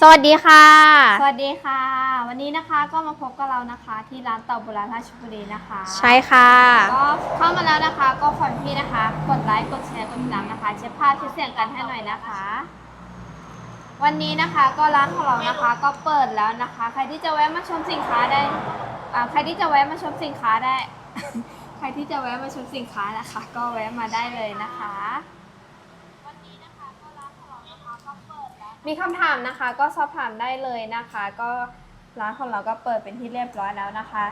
สวัสดีค่ะ สวัสดีค่ะ วันนี้นะคะก็มาพบกับเรานะคะที่ร้านเตาโบราณราชบุรีนะคะใช่ค่ะก็เข้ามาแล้วนะคะ ก็ขอให้พี่นะคะ กดไลค์กดแชร์กดติดตามนะคะเช็คภาพเช็คเสียงกันให้หน่อยนะคะ วันนี้นะคะก็ร้านของเรานะคะก็เปิดแล้วนะคะ ใครที่จะแวะมาชมสินค้าได้อ่าใครที่จะแวะมาชมสินค้าได้ ใครที่จะแวะมาชมสินค้านะคะ ก็แวะมาได้เลยนะคะ มีคำถามนะคะก็สอบถามได้เลยนะคะ ก็ร้านของเราก็เปิดเป็นที่เรียบร้อยแล้วนะคะ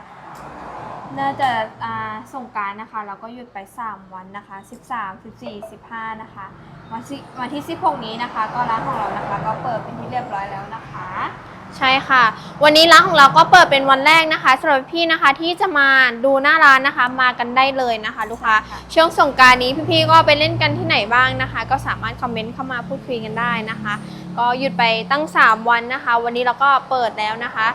เนื่องจากอ่าส่งกรารนะคะ เราก็หยุดไป 3 วันนะคะ 13 14 15 นะคะ วันที่วันที่16นี้นะคะ ก็ร้านของเรานะคะ ก็เปิดเป็นที่เรียบร้อยแล้วนะคะ ใช่ค่ะ วันนี้ร้านของเราก็เปิดเป็นวันแรกนะคะสำหรับพี่นะคะที่จะมาดูหน้าร้านนะคะ มากันได้เลยนะคะ ลูกค้าค่ะ ช่วงสงกรารนี้พี่ๆก็ไปเล่นกันที่ไหนบ้างนะคะ ก็สามารถคอมเมนต์เข้ามาพูดคุยกันได้นะคะ ก็หยุดไปตั้ง 3 วันนะคะ วันนี้เราก็เปิดแล้วนะคะ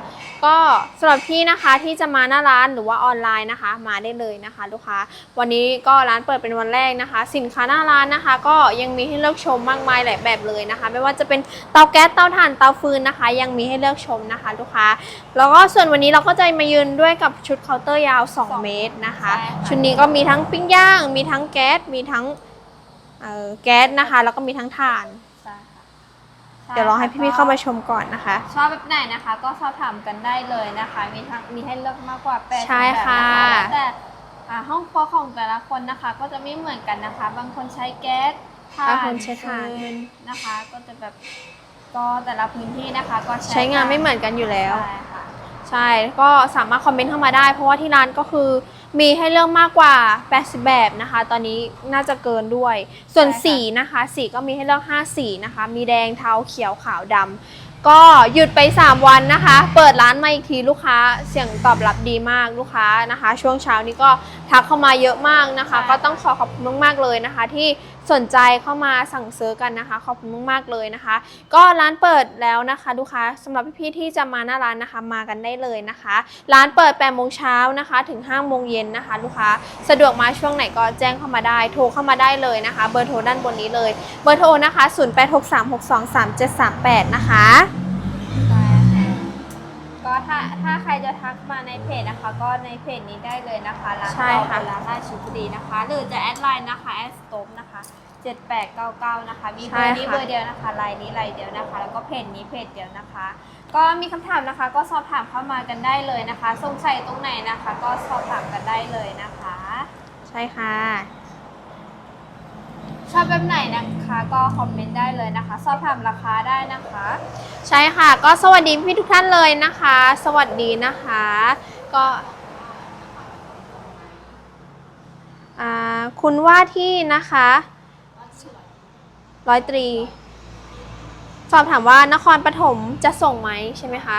ก็สำหรับพี่นะคะที่จะมาหน้าร้านหรือว่าออนไลน์นะคะ มาได้เลยนะคะ ลูกค้า วันนี้ก็ร้านเปิดเป็นวันแรกนะคะ สินค้าหน้าร้านนะคะ ก็ยังมีให้เลือกชมมากมายหลายแบบเลยนะคะ ไม่ว่าจะเป็นเตาแก๊สเตาถ่านเตาฟืนนะคะ ยังมีให้เลือกชมนะคะ ลูกค้า แล้วก็ส่วนวันนี้เราก็จะมายืนด้วยกับชุดเคาน์เตอร์ยาว 2 เมตรนะคะใช่ค่ะชุดนี้ก็มีทั้งปิ้งย่าง มีทั้งแก๊สมีทั้งเอ่อแก๊สนะคะ แล้วก็มีทั้งถ่านใช่ค่ะ เดี๋ยวรอให้พี่ๆเข้ามาชมก่อนนะคะ ชอบแบบไหนนะคะ ก็สอบถามกันได้เลยนะคะ มีทั้งมีให้เลือกมากกว่าแปดใช่ค่ะ แบบนแล้วแต่อ่าห้องครัวของแต่ละคนนะคะ ก็จะไม่เหมือนกันนะคะ บางคนใช้แก๊สถ่าบางนคนใช้ถ่าน ฟืนนะคะ ก็จะแบบก็แต่ละพื้นที่นะคะ ก็ใช้งานไม่เหมือนกันอยู่แล้ว ใช่ค่ะ ใช่ก็สามารถคอมเมนต์เข้ามาได้ เพราะว่าที่ร้านก็คือ มีให้เลือกมากกว่า 80 แบบนะคะ ตอนนี้น่าจะเกินด้วย ส่วนใช่ค่ะ สีนะคะ สีก็มีให้เลือก 5 สีนะคะ มีแดงเทาเขียวขาวดำก็หยุดไป 3 วันนะคะ เปิดร้านมาอีกทีลูกค้าเสียงตอบรับดีมากลูกค้านะคะ ช่วงเช้านี้ก็ทักเข้ามาเยอะมากนะคะ ก็ต้องขอขอบคุณมากๆเลยนะคะ ที่ สนใจเข้ามาสั่งซื้อกันนะคะ ขอบคุณมากๆเลยนะคะ ก็ร้านเปิดแล้วนะคะลูกค้าสำหรับพี่ๆที่จะมาหน้าร้านนะคะมากันได้เลยนะคะ ร้านเปิด8โมงเช้านะคะถึง5โมงเย็นนะคะ ลูกค้าสะดวกมาช่วงไหนก็แจ้งเข้ามาได้ โทรเข้ามาได้เลยนะคะ เบอร์โทรด้านบนนี้เลย เบอร์โทรนะคะ 0863623738 นะคะใช่ค่ะก็ ถ้าถ้าใครจะทักมาในเพจนะคะ ก็ในเพจนี้ได้เลยนะคะร้านใช่เตาค่ะโบราณราชบุรีนะคะ หรือจะแอดไลน์นะคะแอดสโตมนะคะ7899นะคะ มีเบอร์นี้เบอร์เดียวนะคะไลน์นี้ไลน์เดียวนะคะ แล้วก็เพจนี้เพจเดียวนะคะ ก็มีคำถามนะคะ ก็สอบถามเข้ามากันได้เลยนะคะสงสัยตรงไหนนะคะ ก็สอบถามกันได้เลยนะคะ ใช่ค่ะ ชอบแบบไหนนะคะก็คอมเมนต์ได้เลยนะคะ สอบถามราคาได้นะคะ ใช่ค่ะ ก็สวัสดีพี่ทุกท่านเลยนะคะ สวัสดีนะคะ ก็คุณว่าที่นะคะร้อยตรี สอบถามว่านครปฐมจะส่งไหมใช่ไหมคะ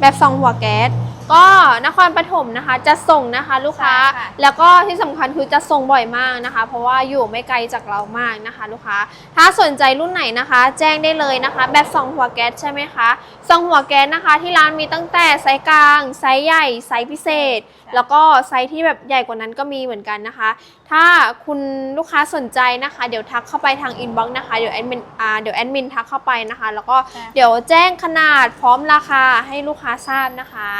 แบบซองหัวแก๊ส ก็นครปฐมนะคะจะส่งนะคะลูกค้า ใช่ค่ะ แล้วก็ที่สำคัญคือจะส่งบ่อยมากนะคะ เพราะว่าอยู่ไม่ไกลจากเรามากนะคะ ลูกค้า ถ้าสนใจรุ่นไหนนะคะ แจ้งได้เลยนะคะ แบบซองหัวแก๊สใช่ไหมคะซองหัวแก๊สนะคะ ที่ร้านมีตั้งแต่ไซส์กลางไซส์ใหญ่ไซส์พิเศษ แล้วก็ไซส์ที่แบบใหญ่กว่านั้นก็มีเหมือนกันนะคะถ้าคุณลูกค้าสนใจนะคะ เดี๋ยวทักเข้าไปทางอินบ็อกซ์นะคะ เดี๋ยวแอดมินอ่าเดี๋ยวแอดมินทักเข้าไปนะคะ แล้วก็ใช่ เดี๋ยวแจ้งขนาดพร้อมราคาให้ลูกค้าทราบนะคะ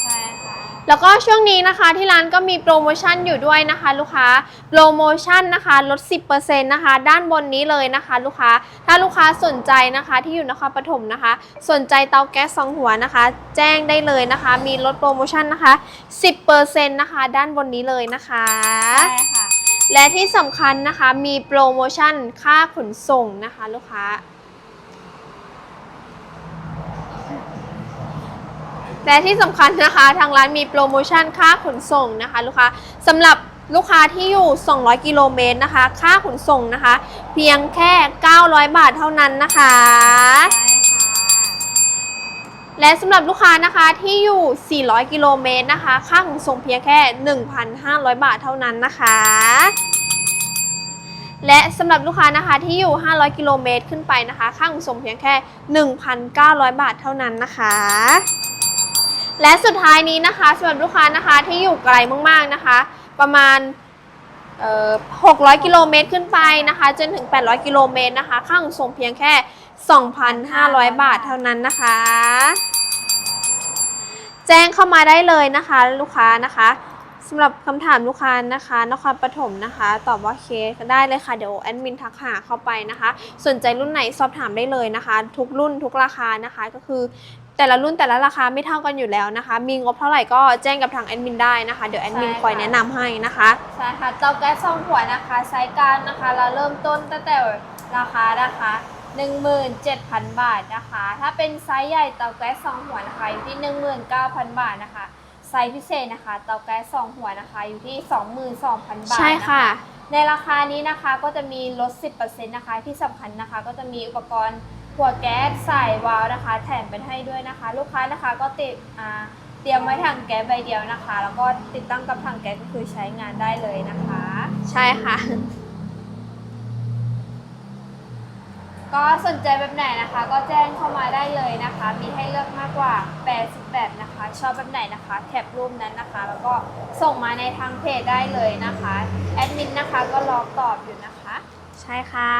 ใช่ค่ะ แล้วก็ช่วงนี้นะคะที่ร้านก็มีโปรโมชั่นอยู่ด้วยนะคะ ลูกค้าโปรโมชั่นนะคะลด 10%นะคะ ด้านบนนี้เลยนะคะ ลูกค้าถ้าลูกค้าสนใจนะคะที่อยู่นครปฐมนะคะ สนใจเตาแก๊สสองหัวนะคะ แจ้งได้เลยนะคะ มีลดโปรโมชั่นนะคะ 10%นะคะ ด้านบนนี้เลยนะคะใช่ค่ะและที่สำคัญนะคะมีโปรโมชั่นค่าขนส่งนะคะ ลูกค้า และที่สำคัญนะคะ ทางร้านมีโปรโมชั่นค่าขนส่งนะคะ ลูกค้าสำหรับลูกค้าที่อยู่ 200 กิโลเมตรนะคะ ค่าขนส่งนะคะ เพียงแค่ 900 บาทเท่านั้นนะคะใช่ค่ะและสำหรับลูกค้านะคะที่อยู่ 400 กิโลเมตรนะคะ ค่าขนส่งเพียงแค่ 1,500 บาทเท่านั้นนะคะ และสำหรับลูกค้านะคะที่อยู่ 500 กิโลเมตรขึ้นไปนะคะ ค่าขนส่งเพียงแค่ 1,900 บาทเท่านั้นนะคะ และสุดท้ายนี้นะคะสำหรับลูกค้านะคะที่อยู่ไกลมากๆนะคะ ประมาณ600 กิโลเมตรขึ้นไปนะคะ จนถึง 800 กิโลเมตรนะคะ ค่าขนส่งเพียงแค่ 2,500 บาทเท่านั้นนะคะ แจ้งเข้ามาได้เลยนะคะ ลูกค้านะคะสำหรับคำถามลูกค้านะคะนครปฐมนะคะ ตอบว่าเคสได้เลยค่ะ เดี๋ยวแอดมินทักหาเข้าไปนะคะ สนใจรุ่นไหนสอบถามได้เลยนะคะ ทุกรุ่นทุกราคานะคะก็คือ แต่ละรุ่นแต่ละราคาไม่เท่ากันอยู่แล้วนะคะ มีงบเท่าไหร่ก็แจ้งกับทางแอดมินได้นะคะ เดี๋ยวแอดมินใช่ค่ะ คอยแนะนำให้นะคะ ใช่ค่ะเตาแก๊สสองหัวนะคะไซส์กลางนะคะเราเริ่มต้นตั้งแต่ราคานะคะ 17,000 บาทนะคะ ถ้าเป็นไซส์ใหญ่เตาแก๊สสองหัวนะคะอยู่ที่ 19,000 บาทนะคะ ไซส์พิเศษนะคะเตาแก๊สสองหัวนะคะอยู่ที่ 22,000 บาทใช่ค่ะนในราคานี้นะคะก็จะมีลด 10%นะคะที่สำคัญนะคะก็จะมีอุปกรณ์ หัวแก๊สใส่วาล์วนะคะ แถมเป็นให้ด้วยนะคะ ลูกค้านะคะก็ติดอ่าเตรียมไว้ถังแก๊สใบเดียวนะคะ แล้วก็ติดตั้งกับถังแก๊สก็คือใช้งานได้เลยนะคะ ใช่ค่ะ ก็สนใจแบบไหนนะคะ ก็แจ้งเข้ามาได้เลยนะคะ มีให้เลือกมากกว่า 80 แบบนะคะ ชอบแบบไหนนะคะแคปรูปนั้นนะคะ แล้วก็ส่งมาในทางเพจได้เลยนะคะแอดมินนะคะก็รอตอบอยู่นะคะ ใช่ค่ะ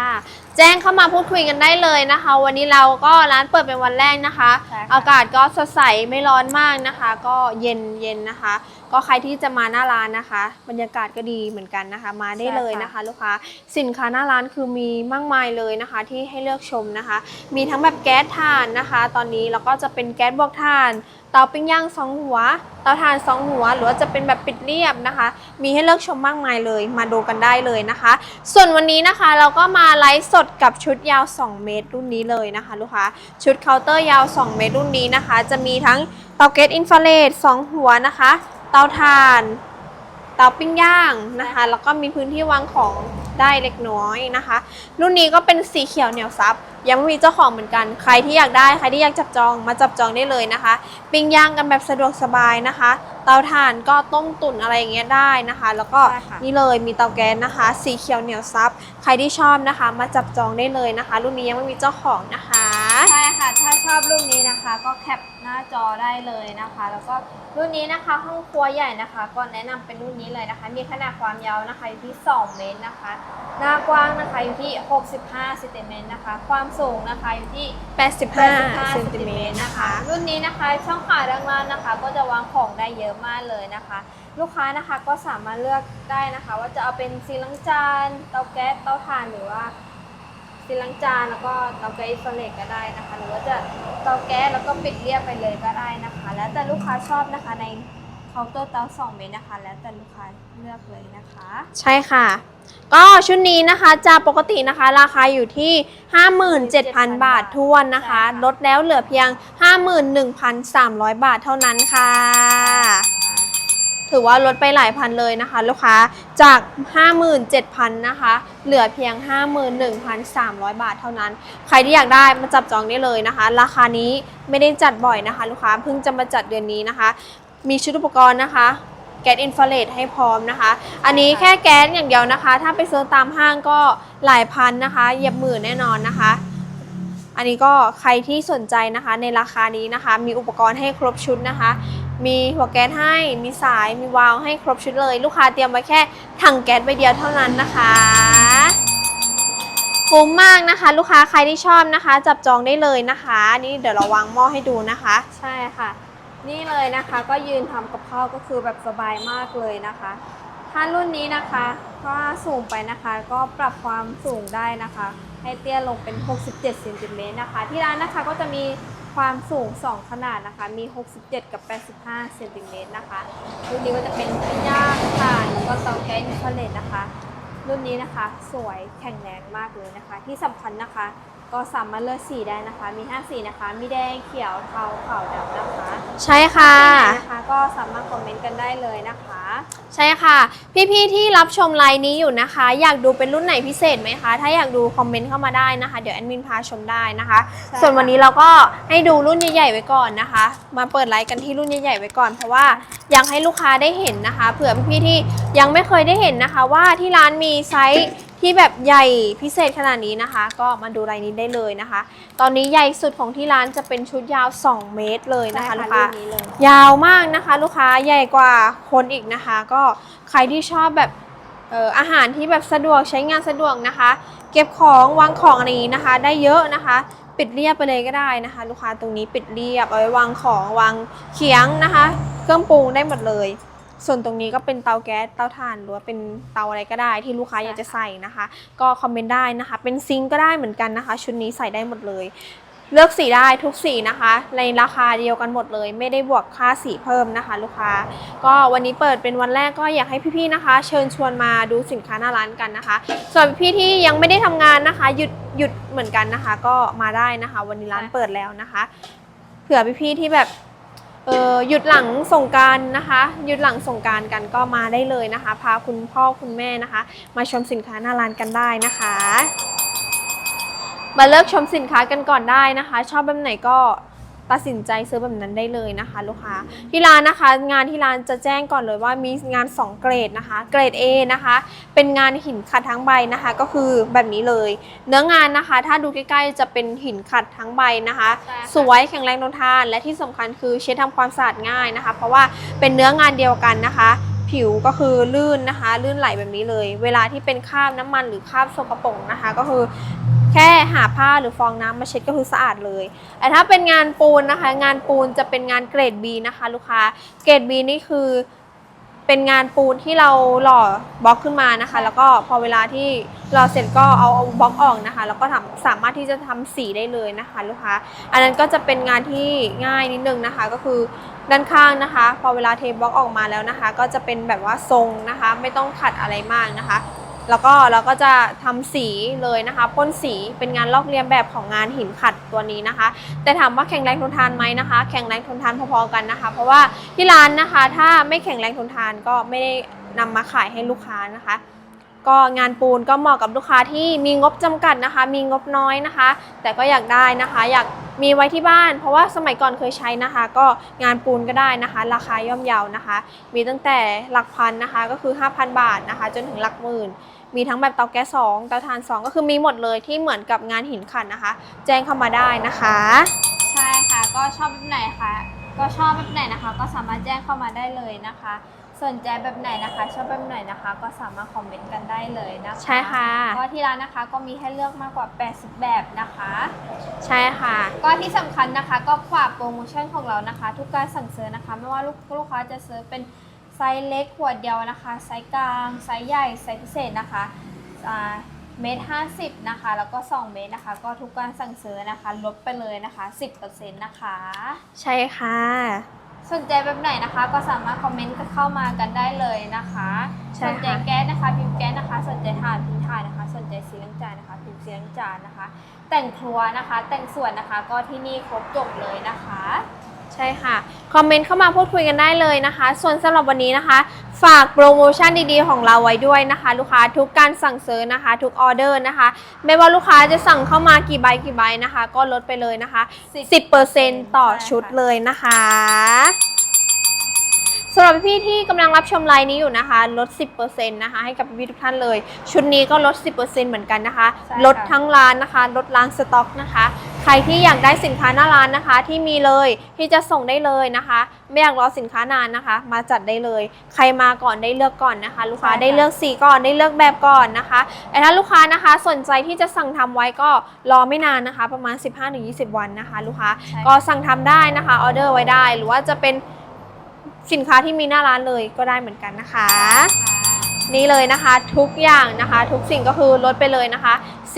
แจ้งเข้ามาพูดคุยกันได้เลยนะคะ วันนี้เราก็ร้านเปิดเป็นวันแรกนะคะ ใช่ค่ะ อากาศก็สดใสไม่ร้อนมากนะคะ ก็เย็นเย็นนะคะก็ใครที่จะมาหน้าร้านนะคะ บรรยากาศก็ดีเหมือนกันนะคะ มาได้เลยนะคะ ลูกค้าสินค้าหน้าร้านคือมีมากมายเลยนะคะ ที่ให้เลือกชมนะคะ มีทั้งแบบแก๊สถ่านนะคะ ตอนนี้แล้วก็จะเป็นแก๊สบวกถ่านเตาปิ้งย่างสองหัวเตาถ่านสองหัว หรือว่าจะเป็นแบบปิดเรียบนะคะ มีให้เลือกชมมากมายเลย มาดูกันได้เลยนะคะ ส่วนวันนี้นะคะเราก็มาไลฟ์สดกับชุดยาว 2 เมตรรุ่นนี้เลยนะคะ ลูกค้าชุดเคาน์เตอร์ยาว 2 เมตรรุ่นนี้นะคะ จะมีทั้งเตาเกตอินฟราเรด2หัวนะคะ เตาถ่านเตาปิ้งย่างนะคะ แล้วก็มีพื้นที่วางของได้เล็กน้อยนะคะ รุ่นนี้ก็เป็นสีเขียวเหนียวซับยังไม่มีเจ้าของเหมือนกัน ใครที่อยากได้ใครที่อยากจับจองมาจับจองได้เลยนะคะ ปิ้งย่างกันแบบสะดวกสบายนะคะ เตาถ่านก็ต้มตุ๋นอะไรอย่างเงี้ยได้นะคะ แล้วก็ใช่ค่ะนี่เลยมีเตาแก๊สนะคะ สีเขียวเหนียวซับใครที่ชอบนะคะ มาจับจองได้เลยนะคะ รุ่นนี้ยังไม่มีเจ้าของนะคะใช่ค่ะถ้าชอบรุ่นนี้นะคะ ก็แคป หน้าจอได้เลยนะคะ แล้วก็รุ่นนี้นะคะ ห้องครัวใหญ่นะคะ ก็แนะนำเป็นรุ่นนี้เลยนะคะ มีขนาดความยาวนะคะอยู่ที่ 2 เมตรนะคะ หน้ากว้างนะคะอยู่ที่ 65เซนติเมตรนะคะ ความสูงนะคะอยู่ที่ 85เซนติเมตรนะคะ รุ่นนี้นะคะช่องขาด้านล่างนะคะ ก็จะวางของได้เยอะมากเลยนะคะ ลูกค้านะคะก็สามารถเลือกได้นะคะ ว่าจะเอาเป็นซีลังจานเตาแก๊สเตาถ่านหรือว่า ซีลังจานแล้วก็เตาแก๊สอินฟราเรดก็ได้นะคะ หรือว่าจะเตาแก๊สแล้วก็ปิดเรียบไปเลยก็ได้นะคะ แล้วแต่ลูกค้าชอบนะคะในเคาน์เตอร์เตาสองเมตรนะคะ แล้วแต่ลูกค้าเลือกเลยนะคะ ใช่ค่ะ ก็ชุดนี้นะคะจะปกตินะคะราคาอยู่ที่ 57,000 บาททวนนะคะใช่ค่ะลดแล้วเหลือเพียง 51,300 บาทเท่านั้นค่ะ ถือว่าลดไปหลายพันเลยนะคะ ลูกค้า จาก 57,000นะคะ เหลือเพียง 51,300 บาทเท่านั้น ใครที่อยากได้มาจับจองได้เลยนะคะ ราคานี้ไม่ได้จัดบ่อยนะคะ ลูกค้าเพิ่งจะมาจัดเดือนนี้นะคะ มีชุดอุปกรณ์นะคะแก๊สอินฟราเรดให้พร้อมนะคะ อันนี้แค่แก๊สอย่างเดียวนะคะ ถ้าไปซื้อตามห้างก็หลายพันนะคะเหยียบหมื่นแน่นอนนะคะ อันนี้ก็ใครที่สนใจนะคะในราคานี้นะคะ มีอุปกรณ์ให้ครบชุดนะคะ มีหัวแก๊สให้ มีสาย มีวาล์วให้ครบชุดเลย ลูกค้าเตรียมไว้แค่ถังแก๊สใบเดียวเท่านั้นนะคะคุ้มมากนะคะ ลูกค้าใครที่ชอบนะคะ จับจองได้เลยนะคะ นี่เดี๋ยวเราวางหม้อให้ดูนะคะ ใช่ค่ะ นี่เลยนะคะก็ยืนทำกับข้าวก็คือแบบสบายมากเลยนะคะ ถ้ารุ่นนี้นะคะ ก็สูงไปนะคะ ก็ปรับความสูงได้นะคะ ให้เตี้ยลงเป็น 67เซนติเมตรนะคะ ที่ร้านนะคะก็จะมี ความสูง 2 ขนาดนะคะ มี 67 กับ 85 เซนติเมตรนะคะ รุ่นนี้ก็จะเป็นปิ้งย่างถ่านแล้วก็เตาแก๊สอินฟราเรดนะคะ รุ่นนี้นะคะ สวยแข็งแรงมากเลยนะคะ ที่สำคัญนะคะ ก็สามารถเลือกสีได้นะคะ มี 5 สีนะคะ มีแดง เขียว เทา ขาวดำนะคะใช่ค่ะสีไหนนะคะ ก็สามารถคอมเมนต์กันได้เลยนะคะ ใช่ค่ะ พี่ๆที่รับชมไลน์นี้อยู่นะคะ อยากดูเป็นรุ่นไหนพิเศษไหมคะ ถ้าอยากดูคอมเมนต์เข้ามาได้นะคะ เดี๋ยวแอดมินพาชมได้นะคะ ใช่ส่วนค่ะวันนี้เราก็ให้ดูรุ่นใหญ่ๆไว้ก่อนนะคะ มาเปิดไลฟ์กันที่รุ่นใหญ่ๆไว้ก่อน เพราะว่าอยากให้ลูกค้าได้เห็นนะคะ เผื่อพี่ๆที่ยังไม่เคยได้เห็นนะคะ ว่าที่ร้านมีไซส์ ที่แบบใหญ่พิเศษขนาดนี้นะคะ ก็มาดูรายนี้ได้เลยนะคะ ตอนนี้ใหญ่สุดของที่ร้านจะเป็นชุดยาว 2 เมตรเลยนะคะลูกค้ารุ่นนี้เลยยาวมากนะคะ ลูกค้าใหญ่กว่าคนอีกนะคะ ก็ใครที่ชอบแบบเอ่ออาหารที่แบบสะดวกใช้งานสะดวกนะคะ เก็บของวางของอะไรอย่างนี้นะคะ ได้เยอะนะคะ ปิดเรียบไปเลยก็ได้นะคะ ลูกค้าตรงนี้ปิดเรียบเอาไว้วางของวางเขียงนะคะ เครื่องปรุงได้หมดเลย ส่วนตรงนี้ก็เป็นเตาแก๊สเตาถ่านหรือว่าเป็นเตาอะไรก็ได้ที่ลูกค้าอยากจะใส่นะคะ ก็คอมเมนต์ได้นะคะ เป็นซิงก็ได้เหมือนกันนะคะ ชุดนี้ใส่ได้หมดเลย เลือกสีได้ทุกสีนะคะ ในราคาเดียวกันหมดเลย ไม่ได้บวกค่าสีเพิ่มนะคะ ลูกค้า ก็วันนี้เปิดเป็นวันแรกก็อยากให้พี่ๆนะคะ เชิญชวนมาดูสินค้าหน้าร้านกันนะคะ ส่วนพี่ที่ยังไม่ได้ทำงานนะคะ หยุดหยุดเหมือนกันนะคะ ก็มาได้นะคะ วันนี้ร้านเปิดแล้วนะคะ เผื่อพี่ๆที่แบบ เออหยุดหลังส่งการนะคะ หยุดหลังส่งการกันก็มาได้เลยนะคะ พาคุณพ่อคุณแม่นะคะ มาชมสินค้าหน้าร้านกันได้นะคะ มาเลือกชมสินค้ากันก่อนได้นะคะ ชอบแบบไหนก็ ตัดสินใจซื้อแบบนั้นได้เลยนะคะ ลูกค้าที่ร้านนะคะ งานที่ร้านจะแจ้งก่อนเลยว่ามีงาน 2 เกรดนะคะ เกรด A นะคะ เป็นงานหินขัดทั้งใบนะคะ ก็คือแบบนี้เลย เนื้องานนะคะ ถ้าดูใกล้ๆจะเป็นหินขัดทั้งใบนะคะใช่ค่ะสวยแข็งแรงทนทาน และที่สำคัญคือเช็ดทำความสะอาดง่ายนะคะ เพราะว่าเป็นเนื้องานเดียวกันนะคะผิวก็คือลื่นนะคะ ลื่นไหลแบบนี้เลย เวลาที่เป็นคราบน้ำมันหรือคราบสกปรกนะคะ ก็คือ แค่หาผ้าหรือฟองน้ำมาเช็ดก็คือสะอาดเลยแต่ถ้าเป็นงานปูนนะคะ งานปูนจะเป็นงานเกรด B นะคะ ลูกค้า เกรด B นี่คือเป็นงานปูนที่เราหล่อบล็อกขึ้นมานะคะ แล้วก็พอเวลาที่เราเสร็จก็เอาเอาบล็อกออกนะคะ แล้วก็ทำสามารถที่จะทำสีได้เลยนะคะ ลูกค้า อันนั้นก็จะเป็นงานที่ง่ายนิดนึงนะคะ ก็คือด้านข้างนะคะ พอเวลาเทบล็อกออกมาแล้วนะคะ ก็จะเป็นแบบว่าทรงนะคะ ไม่ต้องขัดอะไรมากนะคะ แล้วก็เราก็จะทำสีเลยนะคะพ่นสีเป็นงานลอกเลียนแบบของงานหินขัดตัวนี้นะคะ แต่ถามว่าแข็งแรงทนทานไหมนะคะ แข็งแรงทนทานพอๆกันนะคะ เพราะว่าที่ร้านนะคะ ถ้าไม่แข็งแรงทนทานก็ไม่ได้นำมาขายให้ลูกค้านะคะ ก็งานปูนก็เหมาะกับลูกค้าที่มีงบจำกัดนะคะ มีงบน้อยนะคะ แต่ก็อยากได้นะคะ อยากมีไว้ที่บ้าน เพราะว่าสมัยก่อนเคยใช้นะคะ ก็งานปูนก็ได้นะคะ ราคาย่อมเยานะคะ มีตั้งแต่หลักพันนะคะ ก็คือ 5,000 บาทนะคะ จนถึงหลักหมื่น มีทั้งแบบเตาแก๊สสองเตาถ่านสองก็คือมีหมดเลยที่เหมือนกับงานหินขัดนะคะ แจ้งเข้ามาได้นะคะ ใช่ค่ะก็ชอบแบบไหนคะก็ชอบแบบไหนนะคะ ก็สามารถแจ้งเข้ามาได้เลยนะคะ สนใจแบบไหนนะคะ ชอบแบบไหนนะคะ ก็สามารถคอมเมนต์กันได้เลยนะคะใช่ค่ะก็ที่ร้านนะคะก็มีให้เลือกมากกว่า 80 แบบนะคะ ใช่ค่ะ ก็ที่สำคัญนะคะก็ฝากโปรโมชั่นของเรานะคะ ทุกการสั่งซื้อนะคะ ไม่ว่าลูกลูกค้าจะซื้อเป็น ไซส์เล็กขวดเดียวนะคะ ไซส์กลาง ไซส์ใหญ่ ไซส์พิเศษนะคะอ่าเมตรห้าสิบนะคะ แล้วก็ 2 เมตรนะคะ ก็ทุกการสั่งซื้อนะคะ ลดไปเลยนะคะ 10%นะคะ ใช่ค่ะ สนใจแบบไหนนะคะ ก็สามารถคอมเมนต์เข้ามากันได้เลยนะคะใช่สค่ะนใจแก๊สนะคะพิมพ์แก๊สนะคะ สนใจถ่านพิมพ์ถ่านนะคะ สนใจสีล้างจานนะคะ พิมพ์สีล้างจานนะคะ แต่งครัวนะคะ แต่งส่วนนะคะ ก็ที่นี่ครบจบเลยนะคะ ใช่ค่ะ คอมเมนต์เข้ามาพูดคุยกันได้เลยนะคะ ส่วนสำหรับวันนี้นะคะ ฝากโปรโมชั่นดีๆ ของเราไว้ด้วยนะคะ ลูกค้าทุกการสั่งซื้อนะคะ ทุกออเดอร์นะคะ ไม่ว่าลูกค้าจะสั่งเข้ามากี่ใบกี่ใบนะคะ ก็ลดไปเลยนะคะ 10%ต่อชุดเลยนะคะสำหรับพี่ๆที่กำลังรับชมไลน์นี้อยู่นะคะ ลด 10%นะคะให้กับพี่ๆทุกท่านเลย ชุดนี้ก็ลด 10%เหมือนกันนะคะใช่ค่ะลดทั้งร้านนะคะ ลดล้างสต็อกนะคะ ใครที่อยากได้สินค้าหน้าร้านนะคะ ที่มีเลยที่จะส่งได้เลยนะคะ ไม่อยากรอสินค้านานนะคะ มาจัดได้เลย ใครมาก่อนได้เลือกก่อนนะคะ ลูกค้าใช่ค่ะได้เลือกสีก่อนได้เลือกแบบก่อนนะคะแต่ถ้าลูกค้านะคะสนใจที่จะสั่งทำไว้ก็รอไม่นานนะคะ ประมาณ 15-20 วันนะคะ ลูกค้าใช่ก็สั่งทำได้นะคะออเดอร์ไว้ได้หรือว่าจะเป็นสินค้าที่มีหน้าร้านเลยก็ได้เหมือนกันนะคะ นี่เลยนะคะทุกอย่างนะคะ ทุกสิ่งก็คือลดไปเลยนะคะ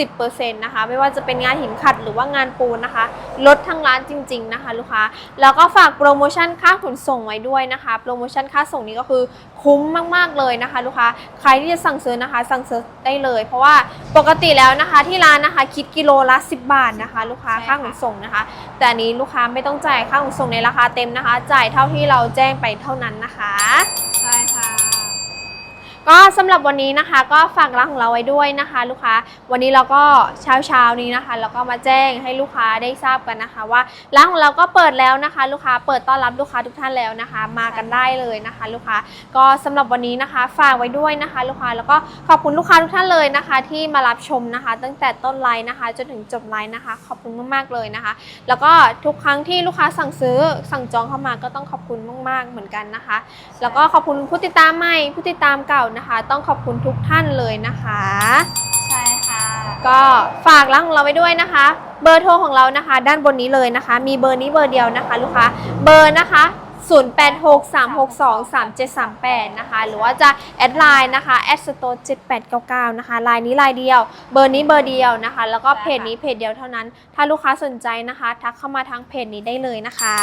10%นะคะไม่ว่าจะเป็นงานหินขัดหรือว่างานปูนนะคะ ลดทั้งร้านจริง ๆ นะคะ ลูกค้า แล้วก็ฝากโปรโมชั่นค่าขนส่งไว้ด้วยนะคะ โปรโมชั่นค่าส่งนี้ก็คือคุ้มมากๆเลยนะคะ ลูกค้าใครที่จะสั่งซื้อนะคะ สั่งซื้อได้เลย เพราะว่าปกติแล้วนะคะ ที่ร้านนะคะคิดกิโลละ 10 บาทนะคะ ลูกค้าใช่ค่ะค่าขนส่งนะคะ แต่อันนี้ลูกค้าไม่ต้องจ่ายค่าขนส่งในราคาเต็มนะคะ จ่ายเท่าที่เราแจ้งไปเท่านั้นนะคะใช่ค่ะ ก็สำหรับวันนี้นะคะ ก็ฝากร้านของเราไว้ด้วยนะคะ ลูกค้าวันนี้เราก็เช้าเช้านี้นะคะแล้วก็มาแจ้งให้ลูกค้าได้ทราบกันนะคะว่าร้านของเราก็เปิดแล้วนะคะ ลูกค้าเปิดต้อนรับลูกค้าทุกท่านแล้วนะคะ มากันได้เลยนะคะ ลูกค้าก็สำหรับวันนี้นะคะ ฝากไว้ด้วยนะคะ ลูกค้าแล้วก็ขอบคุณลูกค้าทุกท่านเลยนะคะ ที่มารับชมนะคะ ตั้งแต่ต้นไลน์นะคะ จนถึงจบไลน์นะคะ ขอบคุณมากๆเลยนะคะ แล้วก็ทุกครั้งที่ลูกค้าสั่งซื้อสั่งจองเข้ามาก็ต้องขอบคุณมาก ๆเหมือนกันนะคะ แล้วก็ขอบคุณผู้ติดตามใหม่ผู้ติดตามเก่านะคะ ต้องขอบคุณทุกท่านเลยนะคะ ใช่ค่ะ ก็ฝากร้านของเราไว้ด้วยนะคะ เบอร์โทรของเรานะคะ ด้านบนนี้เลยนะคะ มีเบอร์นี้เบอร์เดียวนะคะ ลูกค้าเบอร์นะคะ 0863623738 นะคะ หรือว่าจะแอดไลน์นะคะแอดสโต7899 นะคะไลน์นี้ไลน์เดียว เบอร์นี้เบอร์เดียวนะคะ แล้วก็เพจนี้เพจเดียวเท่านั้น ถ้าลูกค้าสนใจนะคะ ทักเข้ามาทางเพจนี้ได้เลยนะคะ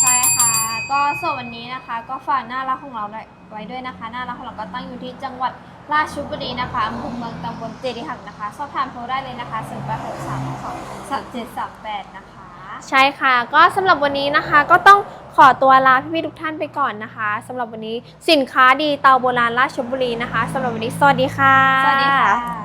ใช่ค่ะ ก็ส่วนวันนี้นะคะ ก็ฝากหน้ารักของเราไว้ด้วยนะคะหน้ารักของเราก็ตั้งอยู่ที่จังหวัดราชบุรีนะคะอำเภอเมืองตำบลเจดีหักนะคะ สอบถามโทรได้เลยนะคะ0 8 6 3 2 3 7 3 8 นะคะ ใช่ค่ะ ก็สำหรับวันนี้นะคะก็ต้อง ขอตัวลาพี่ๆทุกท่านไปก่อนนะคะสำหรับวันนี้สินค้าดีเตาโบราณราชบุรีนะคะสำหรับวันนี้สวัสดีค่ะ สวัสดีค่ะ